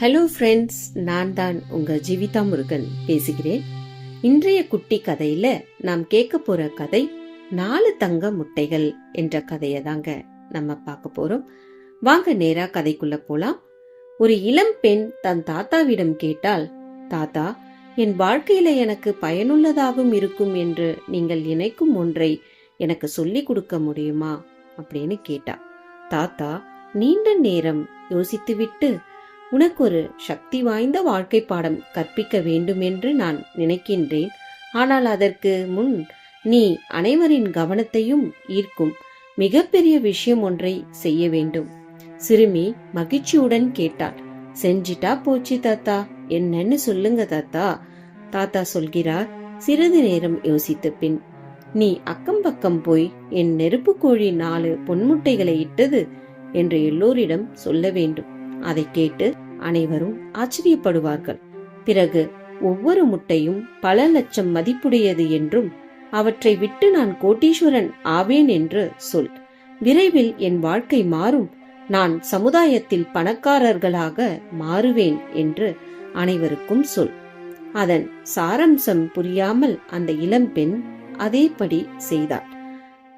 Hello friends நான் தான் உங்க ஜீவிதா முருகன் பேசுகிறேன். இன்றைய குட்டி கதையில நாம் கேட்க போற கதை நாலு தங்க முட்டைகள் என்ற கதையை தாங்க நம்ம பார்க்க போறோம். வாங்க நேரா கதைக்குள்ள போலாம். ஒரு இளம் பெண் தன் தாத்தாவிடம் கேட்டால் தாத்தா என் வாழ்க்கையில எனக்கு பயனுள்ளதாகவும் இருக்கும் என்று நீங்கள் நினைக்கும் ஒன்றை எனக்கு சொல்லிக் கொடுக்க முடியுமா? அப்படின்னு கேட்டா. தாத்தா நீண்ட நேரம் யோசித்துவிட்டு உனக்கு ஒரு சக்தி வாய்ந்த வாழ்க்கை பாடம் கற்பிக்க வேண்டும் என்று நான் நினைக்கின்றேன். ஆனால் அதற்கு முன் நீ அனைவரின் கவனத்தையும் ஈர்க்கும் மிகப்பெரிய விஷயம் ஒன்றை செய்ய வேண்டும். சிறுமி மகிழ்ச்சியுடன் கேட்டாள். செஞ்சிட்டா போச்சு தாத்தா. என்னன்னு சொல்லுங்க தாத்தா. தாத்தா சொல்கிறார். சிறிது நேரம் யோசித்த பின் நீ அக்கம் பக்கம் போய் என் நெருப்பு கோழி நாலு பொன்முட்டைகளை இட்டது என்று எல்லோரிடம் சொல்ல வேண்டும். அதை கேட்டு அனைவரும் ஆச்சரியப்படுவார்கள். பிறகு ஒவ்வொரு முட்டையும் பல லட்சம் மதிப்புடையது என்றும் அவற்றை விட்டு நான் கோட்டீஸ்வரன் ஆவேன் என்று சொல். விரைவில் என் வாழ்க்கை மாறும். நான் சமுதாயத்தில் பணக்காரர்களாக மாறுவேன் என்று அனைவருக்கும் சொல். அதன் சாரம்சம் புரியாமல் அந்த இளம்பெண் அதேபடி செய்தாள்.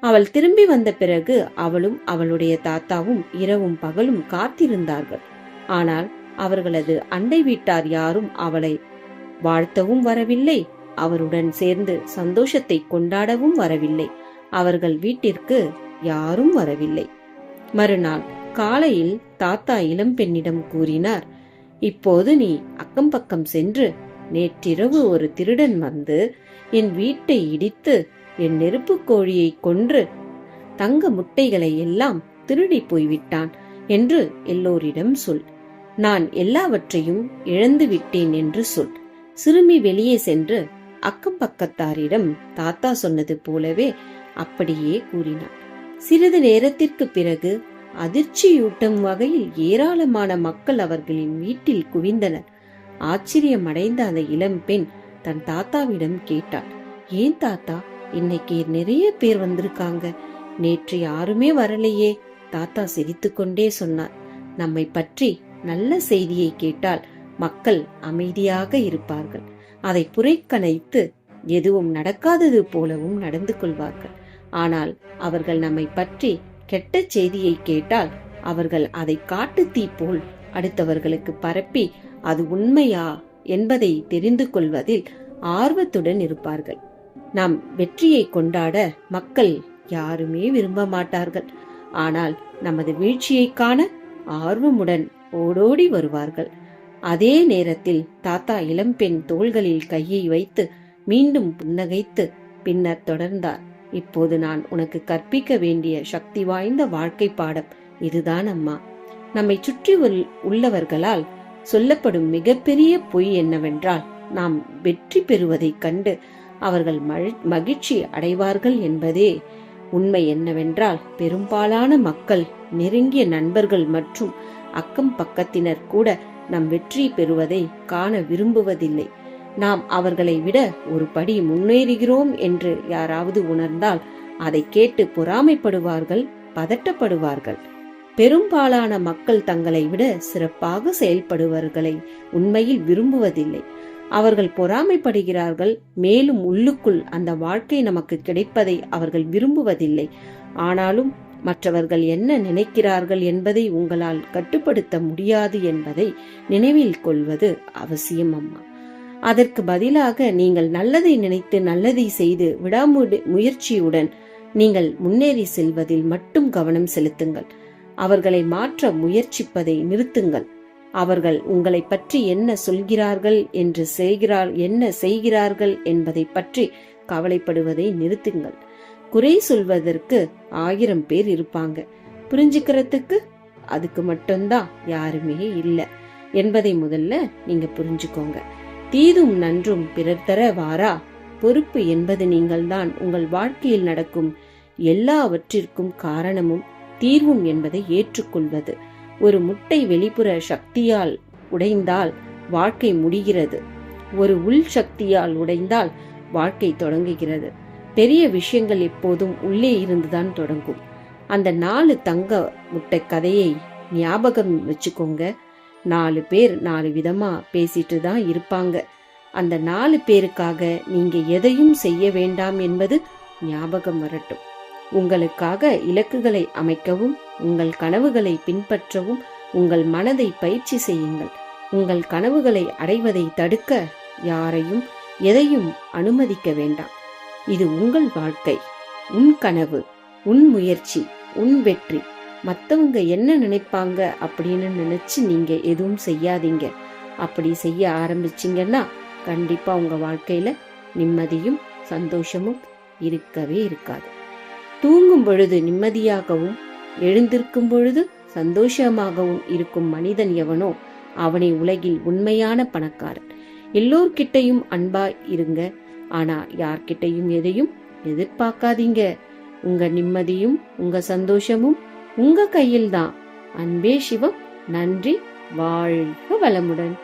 அவள் திரும்பி வந்த பிறகு அவளும் அவளுடைய தாத்தாவும் இரவும் பகலும் காத்திருந்தார்கள். ஆனால் அவர்களது அண்டை வீட்டார் யாரும் அவளை வாழ்த்தவும் வரவில்லை அவருடன் சேர்ந்து சந்தோஷத்தை கொண்டாடவும் வரவில்லை. அவர்கள் வீட்டிற்கு யாரும் வரவில்லை. மறுநாள் காலையில் தாத்தா இளம்பெண்ணிடம் கூறினார் இப்போது நீ அக்கம் பக்கம் சென்று நேற்றிரவு ஒரு திருடன் வந்து என் வீட்டை இடித்து என் நெருப்பு கோழியை கொன்று தங்க முட்டைகளை எல்லாம் திருடி போய்விட்டான் என்று எல்லோரிடம் சொல். நான் எல்லாவற்றையும் இழந்து விட்டேன் என்று சொல். சிறுமி வெளியே சென்று அக்கம் பக்கத்தாரிடம் தாத்தா சொன்னது போலவே அப்படியே கூறினார் சிறிது நேரத்திற்கு பிறகு அதிர்ச்சியூட்டும் வகையில் ஏராளமான மக்கள் அவர்களின் வீட்டில் குவிந்தனர். ஆச்சரியமடைந்த அந்த இளம் பெண் தன் தாத்தாவிடம் கேட்டாள். ஏன் தாத்தா? இன்னைக்கு நிறைய பேர் வந்திருக்காங்க. நேற்று யாருமே வரலையே தாத்தா சிரித்துக்கொண்டே சொன்னார். நம்மை பற்றி நல்ல செய்தியை கேட்டால் மக்கள் அமைதியாக இருப்பார்கள். அதை புரைக்கணைத்து எதுவும் நடக்காதது போலவும் நடந்து கொள்வார்கள். ஆனால் அவர்கள் நம்மை பற்றி கெட்ட செய்தியை கேட்டால் அவர்கள் அதை காட்டு தீ போல் அடுத்தவர்களுக்கு பரப்பி அது உண்மையா என்பதை தெரிந்து கொள்வதில் ஆர்வத்துடன் இருப்பார்கள். நாம் வெற்றியை கொண்டாட மக்கள் யாருமே விரும்ப மாட்டார்கள். ஆனால் நமது வீழ்ச்சியை காண ஆர்வமுடன் ஓடோடி வருவார்கள். அதே நேரத்தில் தாத்தா இளம்பெண் தோள்களில் கையை வைத்து மீண்டும் புன்னகைத்து பின்னர் தொடர்ந்தார். இப்போது நான் உனக்கு கற்பிக்க வேண்டிய சக்தி வாய்ந்த வாழ்க்கை பாடம் இதுதான் அம்மா. நம்மை சுற்றி உள்ளவர்களால் சொல்லப்படும் மிகப்பெரிய பொய் என்னவென்றால் நாம் வெற்றி பெறுவதைக் கண்டு அவர்கள் மகிழ்ச்சி அடைவார்கள் என்பதே உண்மை என்னவென்றால் பெரும்பாலான மக்கள் நெருங்கிய நண்பர்கள் மற்றும் அக்கம் பக்கத்தினர் கூட நம் வெற்றி பெறுவதை காண விரும்புவதில்லை. நாம் அவர்களை விட ஒரு படி முன்னேறுகிறோம் என்று யாராவது உணர்ந்தால் அதை கேட்டு பொறாமைப்படுவார்கள் பதட்டப்படுவார்கள். பெரும்பாலான மக்கள் தங்களை விட சிறப்பாக செயல்படுவர்களை உண்மையில் விரும்புவதில்லை. அவர்கள் பொறாமைப்படுகிறார்கள் மேலும் உள்ளுக்குள் அந்த வாழ்க்கை நமக்கு கிடைப்பதை அவர்கள் விரும்புவதில்லை. ஆனாலும் மற்றவர்கள் என்ன நினைக்கிறார்கள் என்பதை உங்களால் கட்டுப்படுத்த முடியாது என்பதை நினைவில் கொள்வது அவசியம் அம்மா. அதற்கு பதிலாக நீங்கள் நல்லதை நினைத்து நல்லதை செய்து விடாமுடி முயற்சியுடன் நீங்கள் முன்னேறி செல்வதில் மட்டும் கவனம் செலுத்துங்கள். அவர்களை மாற்ற முயற்சிப்பதை நிறுத்துங்கள். அவர்கள் உங்களை பற்றி என்ன சொல்கிறார்கள் என்று செய்கிறார் என்ன செய்கிறார்கள் என்பதை பற்றி கவலைப்படுவதை நிறுத்துங்கள். குறை சொல்வதற்கு ஆயிரம் பேர் இருப்பாங்க. புரிஞ்சுக்கிறதுக்கு அதுக்கு மட்டும்தான் யாருமே இல்லை. என்பதை முதல்ல நீங்க புரிஞ்சுக்கோங்க. தீதும் நன்றும் பிறர் தர வாரா பொறுப்பு என்பது நீங்கள்தான். உங்கள் வாழ்க்கையில் நடக்கும் எல்லாவற்றிற்கும் காரணமும் தீர்வும் என்பதை ஏற்றுக்கொள்வது. ஒரு முட்டை வெளிப்புற சக்தியால் உடைந்தால் வாழ்க்கை முடிகிறது. ஒரு உள் சக்தியால் உடைந்தால் வாழ்க்கை தொடங்குகிறது. பெரிய விஷயங்கள் எப்போதும் உள்ளே இருந்துதான் தொடங்கும். அந்த நாலு தங்க முட்டை கதையை ஞாபகம் வச்சுக்கோங்க. நாலு பேர் நாலு விதமா பேசிட்டு தான் இருப்பாங்க. அந்த நாலு பேருக்காக நீங்க எதையும் செய்ய வேண்டாம் என்பது ஞாபகம் வரட்டும். உங்களுக்காக இலக்குகளை அமைக்கவும் உங்கள் கனவுகளை பின்பற்றவும் உங்கள் மனதை பயிற்சி செய்யுங்கள். உங்கள் கனவுகளை அடைவதை தடுக்க யாரையும் எதையும் அனுமதிக்க வேண்டாம். இது உங்கள் வாழ்க்கை உன் கனவு உன் முயற்சி உன் வெற்றி. மத்தவங்க என்ன நினைப்பாங்க அப்படின்னு நினைச்சு நீங்க எதுவும் செய்யாதீங்க. அப்படி செய்ய ஆரம்பிச்சீங்கன்னா கண்டிப்பா உங்க வாழ்க்கையில நிம்மதியும் சந்தோஷமும் இருக்கவே இருக்காது. தூங்கும் பொழுது நிம்மதியாகவும் எழுந்திருக்கும் பொழுது சந்தோஷமாகவும் இருக்கும் மனிதன் எவனோ அவனை உலகில் உண்மையான பணக்காரன். எல்லோர்கிட்டையும் அன்பா இருங்க ஆனா யார்கிட்டையும் எதையும் எதிர்பார்க்காதீங்க. உங்க நிம்மதியும் உங்க சந்தோஷமும் உங்க கையில்தான். அன்பே சிவம் நன்றி வாழ்க வளமுடன்.